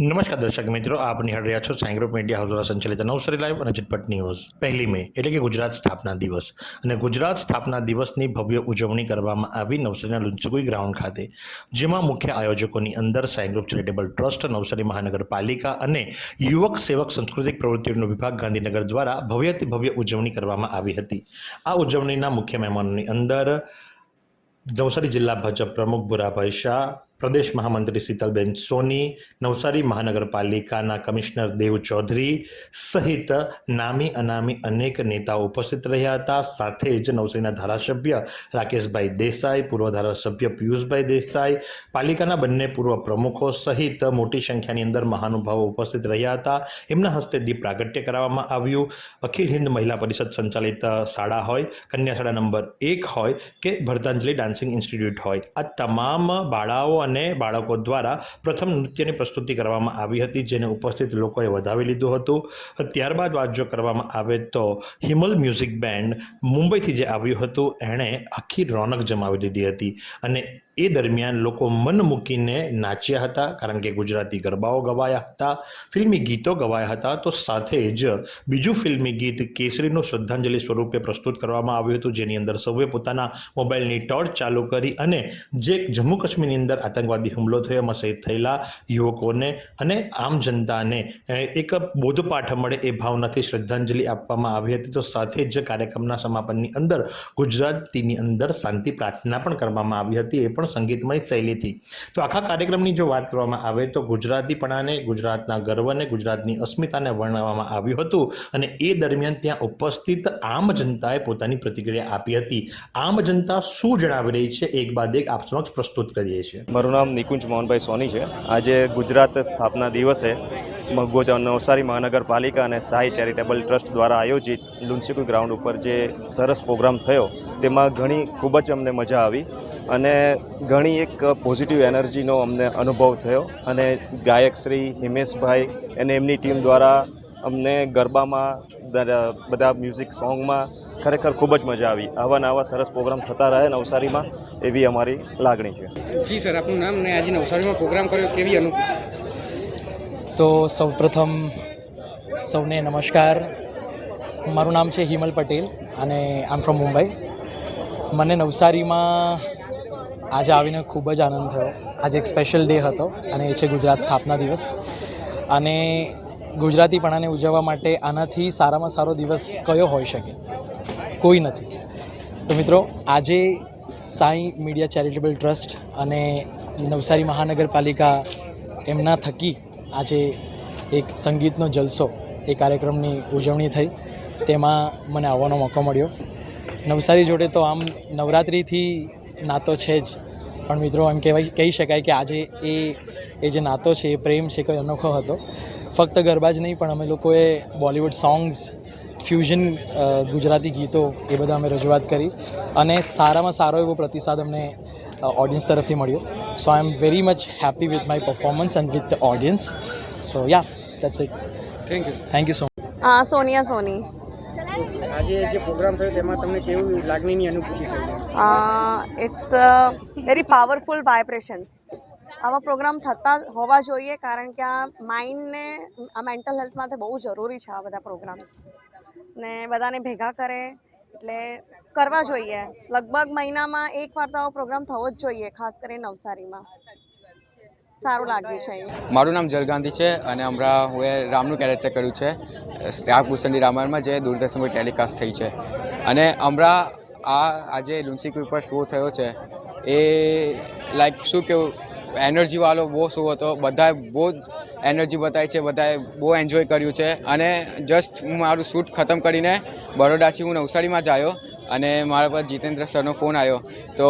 નમસ્કાર દર્શક મિત્રો, આપ નિહાળ રહ્યા છો સાઈ ગ્રુપ મીડિયા હાઉસ દ્વારા સંચાલિત નવસારી લાઈવ અને ઝટપટ ન્યૂઝ. પહેલી મે, એટલે કે ગુજરાત સ્થાપના દિવસ. અને ગુજરાત સ્થાપના દિવસની ભવ્ય ઉજવણી કરવામાં આવી નવસારીના લુંચગુઈ ગ્રાઉન્ડ ખાતે, જેમાં મુખ્ય આયોજકોની અંદર સાઈ ચેરિટેબલ ટ્રસ્ટ, નવસારી મહાનગરપાલિકા અને યુવક સેવક સાંસ્કૃતિક પ્રવૃત્તિઓનો વિભાગ ગાંધીનગર દ્વારા ભવ્યથી ભવ્ય ઉજવણી કરવામાં આવી હતી. આ ઉજવણીના મુખ્ય મહેમાનોની અંદર નવસારી જિલ્લા ભાજપ પ્રમુખ ભુરાભાઈ શાહ પ્રદેશ મહામંત્રી શીતલબેન સોની, નવસારી મહાનગરપાલિકાના કમિશનર દેવ ચૌધરી સહિત નામી અનામી અનેક નેતાઓ ઉપસ્થિત રહ્યા હતા. સાથે જ નવસારીના ધારાસભ્ય રાકેશભાઈ દેસાઈ, પૂર્વ ધારાસભ્ય પિયુષભાઈ દેસાઈ, પાલિકાના બંને પૂર્વ પ્રમુખો સહિત મોટી સંખ્યાની અંદર મહાનુભાવો ઉપસ્થિત રહ્યા હતા. એમના હસ્તે દીપ પ્રાગટ્ય કરાવવામાં આવ્યું. અખિલ હિન્દ મહિલા પરિષદ સંચાલિત શાળા હોય કન્યા શાળા નંબર એક હોય કે ભરતાંજલિ ડાન્સિંગ ઇન્સ્ટિટ્યૂટ હોય. આ તમામ બાળાઓ અને બાળકો દ્વારા પ્રથમ નૃત્યની પ્રસ્તુતિ કરવામાં આવી હતી, જેને ઉપસ્થિત લોકોએ વધાવી લીધું હતું. ત્યારબાદ વાત જો કરવામાં આવે તો હિમલ મ્યુઝિક બેન્ડ મુંબઈથી જે આવ્યું હતું, એણે આખી રોનક જમાવી દીધી હતી અને એ દરમિયાન લોકો મન મૂકીને નાચ્યા હતા, કારણ કે ગુજરાતી ગરબાઓ ગવાયા હતા, ફિલ્મી ગીતો ગવાયા હતા. તો સાથે જ બીજું ફિલ્મી ગીત કેસરીનું શ્રદ્ધાંજલિ સ્વરૂપે પ્રસ્તુત કરવામાં આવ્યું હતું, જેની અંદર સૌએ પોતાના મોબાઈલની ટોર્ચ ચાલુ કરી અને જે જમ્મુ કાશ્મીરની અંદર આતંકવાદી હુમલો થયો, એમાં શહીદ થયેલા યુવકોને અને આમ જનતાને એક બોધપાઠ મળે એ ભાવનાથી શ્રદ્ધાંજલિ આપવામાં આવી હતી. તો સાથે જ કાર્યક્રમના સમાપનની અંદર ગુજરાતીની અંદર શાંતિ પ્રાર્થના પણ કરવામાં આવી હતી. એ પણ સંગીતમય શૈલીથી. તો આખા કાર્યક્રમની જો વાત કરવામાં આવે તો ગુજરાતીપણાને, ગુજરાતના ગર્વને, ગુજરાતની અસ્મિતાને વર્ણવવામાં આવ્યું હતું અને એ દરમિયાન ત્યાં ઉપસ્થિત આમ જનતાએ પોતાની પ્રતિક્રિયા આપી હતી. આમ જનતા શું જણાવી રહી છે? એક બાદ એક આપ સમક્ષ પ્રસ્તુત કરીએ છીએ. મારું નામ નિકુંજ મોહનભાઈ સોની છે. આજે ગુજરાત સ્થાપના દિવસે મગોજ નવસારી મહાનગરપાલિકા અને સાઈ ચેરિટેબલ ટ્રસ્ટ દ્વારા આયોજિત લુન્સીકુ ગ્રાઉન્ડ ઉપર જે સરસ પ્રોગ્રામ થયો, તેમાં ઘણી ખૂબ જ અમને મજા આવી. અને ઘણી એક પોઝિટિવ એનર્જીનો અમને અનુભવ થયો. અને ગાયક શ્રી હિમેશભાઈ અને એમની ટીમ દ્વારા અમને ગરબામાં બધા મ્યુઝિક સોંગમાં ખરેખર ખૂબ જ મજા આવી. આવા નવા સરસ પ્રોગ્રામ થતા રહે નવસારીમાં એવી અમારી લાગણી છે. જી સર આપનું નામ ને આજે નવસારીમાં પ્રોગ્રામ કર્યો કેવી અનુભૂતિ તો સૌપ્રથમ સૌને નમસ્કાર. મારું નામ છે હિમલ પટેલ અને આમ ફ્રોમ મુંબઈ મને નવસારીમાં આજે આવીને ખૂબ જ આનંદ થયો. આજે એક સ્પેશિયલ ડે હતો અને એ છે ગુજરાત સ્થાપના દિવસ. અને ગુજરાતીપણાને ઉજવવા માટે આનાથી સારામાં સારો દિવસ કયો હોઈ શકે? કોઈ નથી. તો મિત્રો, આજે સાંઈ મીડિયા ચેરિટેબલ ટ્રસ્ટ અને નવસારી મહાનગરપાલિકા એમના થકી આજે એક સંગીતનો જલસો એ કાર્યક્રમની ઉજવણી થઈ. તેમાં મને આવવાનો મોકો મળ્યો. નવસારી જોડે તો આમ નવરાત્રિથી નાતો છે જ. પણ મિત્રો એમ કહેવાય કહી શકાય કે આજે એ એ જે નાતો છે એ પ્રેમ છે કોઈ અનોખો હતો. ફક્ત ગરબા જ નહીં પણ અમે લોકોએ બોલિવૂડ સોંગ્સ ફ્યુઝન ગુજરાતી ગીતો એ બધા અમે રજૂઆત કરી. અને સારામાં સારો એવો પ્રતિસાદ અમને ઓડિયન્સ તરફથી મળ્યો. So I am very much happy with my performance and with the audience so yeah that's it thank you thank you so હા સોનિયા સોની આજે જે પ્રોગ્રામ થયો તેમાં તમને કેવું લાગણીની અનુભૂતિ થઈ? ઇટ્સ વેરી પાવરફુલ વાઇબ્રેશન્સ આવા પ્રોગ્રામ થતા હોવા જોઈએ કારણ કે આ માઇન્ડને આ મેન્ટલ હેલ્થ માટે બહુ જરૂરી છે આ બધા પ્રોગ્રામ્સ ને બધાને ભેગા કરે, એટલે કરવા જોઈએ. લગભગ મહિનામાં એક વાર તો આવો પ્રોગ્રામ થવો જ જોઈએ, ખાસ કરીને નવસારીમાં. સારું લાગે છે મારું નામ જલગાંધી છે અને હમણાં હું રામનું કેરેક્ટર કર્યું છે સ્ટાફ ભૂષણની રામાયણમાં જે દૂરદર્શન પર ટેલિકાસ્ટ થઈ છે. અને હમણાં આ આજે લુન્સી ઉપર શો થયો છે, એ લાઈક શું કેવું એનર્જીવાળો બહુ શો હતો, બધાએ બહુ જ એનર્જી બતાવી છે, બધાએ બહુ એન્જોય કર્યું છે. અને જસ્ટ હું મારું શૂટ ખતમ કરીને બરોડાથી હું નવસારીમાં જ આવ્યો. અને મારા પર જીતેન્દ્ર સરનો ફોન આવ્યો. તો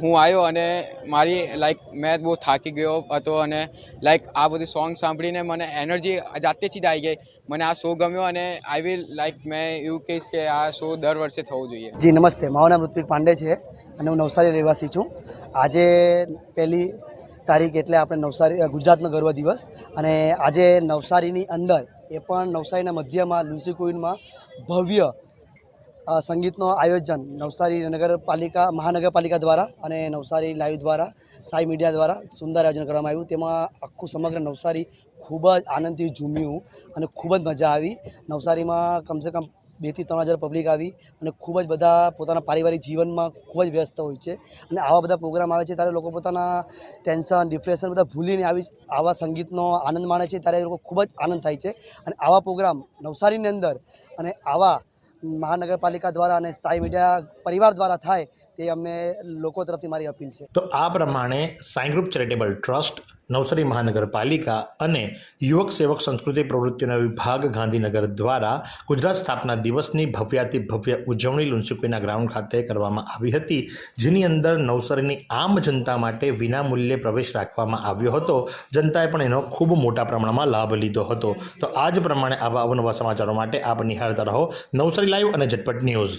હું આવ્યો અને મારી લાઈક મેં બહુ થાકી ગયો હતો અને લાઈક આ બધું સોંગ સાંભળીને મને એનર્જી જાતેથી જ આવી ગઈ. મને આ શો ગમ્યો અને આઈ વિલ લાઈક મેં એવું કહીશ કે આ શો દર વર્ષે થવો જોઈએ. જી, નમસ્તે. મારું નામ ઋત્વિક પાંડે છે અને હું નવસારી રહેવાસી છું. આજે પહેલી તારીખ એટલે આપણે નવસારી ગુજરાતનો ગર્વ દિવસ. અને આજે નવસારીની અંદર, એ પણ નવસારીના મધ્યમાં લુસી કુઈનમાં ભવ્ય સંગીતનો આયોજન નવસારી નગરપાલિકા, મહાનગરપાલિકા દ્વારા અને નવસારી લાઈવ દ્વારા, સાઈ મીડિયા દ્વારા સુંદર આયોજન કરવામાં આવ્યું. તેમાં આખું સમગ્ર નવસારી ખૂબ જ આનંદથી ઝૂમ્યું અને ખૂબ જ મજા આવી. નવસારીમાં કમસે કમ બેથી ત્રણ હજાર પબ્લિક આવી અને ખૂબ જ બધા પોતાના પારિવારિક જીવનમાં ખૂબ જ વ્યસ્ત હોય છે. અને આવા બધા પ્રોગ્રામ આવે છે ત્યારે લોકો પોતાના ટેન્શન ડિપ્રેશન બધા ભૂલીને આવી આવા સંગીતનો આનંદ માણે છે ત્યારે લોકો ખૂબ જ આનંદ થાય છે. અને આવા પ્રોગ્રામ નવસારીની અંદર અને આવા મહાનગરપાલિકા દ્વારા અને સાઈ મીડિયા પરિવાર દ્વારા થાય તે અમને લોકો તરફથી મારી અપીલ છે. તો આ પ્રમાણે Sai group charitable trust, Navsari મહાનગરપાલિકા અને યુવક સેવક સંસ્કૃતિ પ્રવૃત્તિઓના વિભાગ ગાંધીનગર દ્વારા ગુજરાત સ્થાપના દિવસની ભવ્યાતિ ભવ્ય ઉજવણી લુન્સુકીના ગ્રાઉન્ડ ખાતે કરવામાં આવી હતી, જેની અંદર નવસારીની આમ જનતા માટે વિનામૂલ્યે પ્રવેશ રાખવામાં આવ્યો હતો. જનતાએ પણ એનો ખૂબ મોટા પ્રમાણમાં લાભ લીધો હતો. તો આ જ પ્રમાણે આવા અવનવા સમાચારો માટે આપ નિહાળતા રહો. નવસારી લાઈવ અને ઝટપટ ન્યૂઝ.